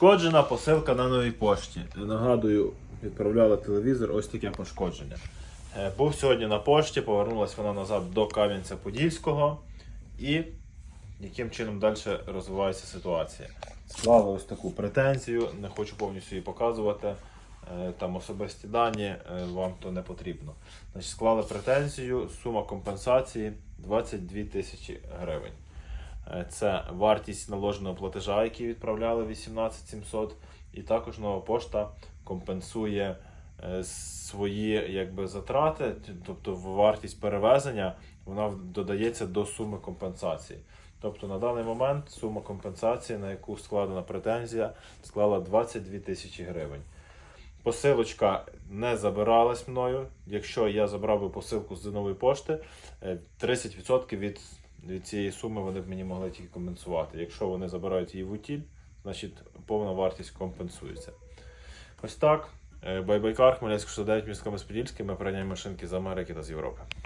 Пошкоджена посилка на новій пошті. Нагадую, відправляла телевізор, ось таке пошкодження. Е, Був сьогодні на пошті, повернулася вона назад до Кам'янця-Подільського. І яким чином далі розвивається ситуація. Склали ось таку претензію, не хочу повністю її показувати. Е, Там особисті дані е, вам то не потрібно. Значить, склали претензію, сума компенсації 22 тисячі гривень. Е, Це вартість наложеного платежа, який відправляли 18 700. І також нова пошта компенсує е, свої якби, затрати, тобто вартість перевезення вона додається до суми компенсації. Тобто на даний момент сума компенсації, на яку складена претензія, склала 22 тисячі гривень. Посилочка не забиралась мною. Якщо я забрав би посилку з нової пошти, е, 30% від, від цієї суми вони б мені могли тільки компенсувати. Якщо вони забирають її в утіль, значить повна вартість компенсується. Ось так. Е, Байбайкар, Хмельницький 69, місько Подільський. Ми прийняємо машинки з Америки та з Європи.